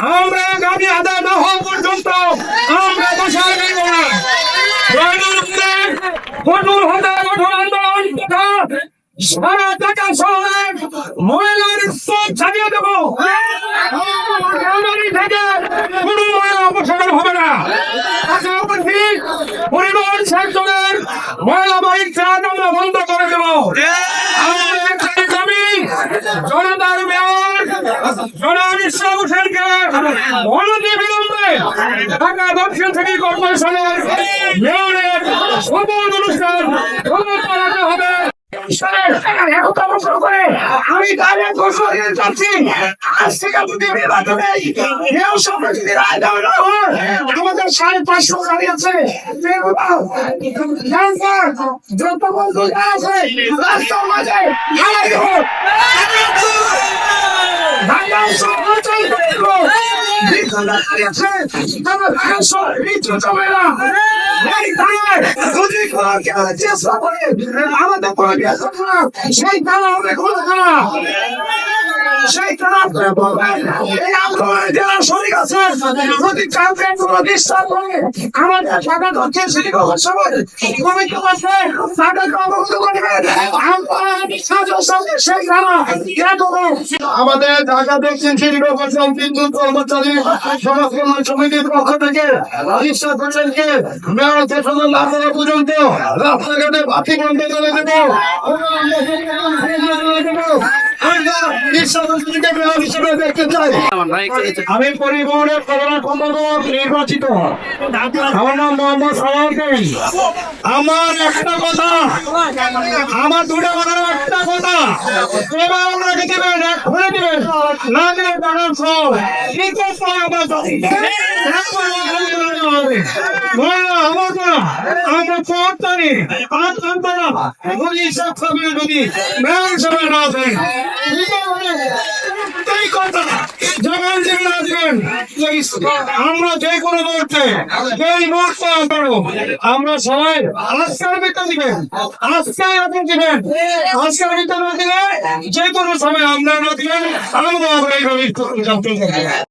আমরা গাড়ি আদায় না হওয়া পর্যন্ত আমরা বসে থাকব না। কঠোর হতে কঠোর আন্দোলন তথা সারা টাকা শহরে মহিলার স্তর ছাড়িয়ে দেবো। থেকে কোনো মহিলা অপসারণ হবে মহিলা বাহিক ট্রেন আমরা বন্ধ করে দেবো। আমাদের জনতার ইসলাম হোসেনকে আমি তাহলে ঘোষণা দিতে চাচ্ছি আজ থেকে যদি বিবাদ নেই, কেউ সবাই যদি রায় দেওয়া না হয়, আমাদের সাড়ে পাঁচশো গাড়ি আছে যত বন্ধু আছে রাস্তার মাঝে হারাই দেবো ঢাকা শহর চলবে বিদ্যুৎ আছে আমার ঢাকা শহর বিদ্যুৎ হবে না এই ধারায় যদি কোনো কেউ চেষ্টা করে আমাদের সেই তারা হবে কোনো আমাদের ঢাকা দক্ষিণ সিটি কর্পোরেশন বিদ্যুৎ কর্মচারী সমাজ কল্যাণ সমিতির পক্ষ থেকে মেয়র পর্যন্ত রাস্তাঘাটে বন্ধ করে আমি পরিবহনের সম্পাদক নির্বাচিত। আমার নাম মোহাম্মদ সালাউদ্দিন। আমার একটা কথা, আমার দুটো কথার একটা কথা। এবার এক করে দিবেন। না দিলে সব। কি হবে। আমার না আমরা পাঁচ ঘণ্টা না। যদি আমরা যে কোনো মুহূর্তে যেই মুহূর্তে আসব আমরা সবাই আজকের ভিতরে দিবেন। আজকে আপনি দিবেন। ভিতরে না দিলে যে কোনো সময় আমরা না দিবেন আমরা এইভাবে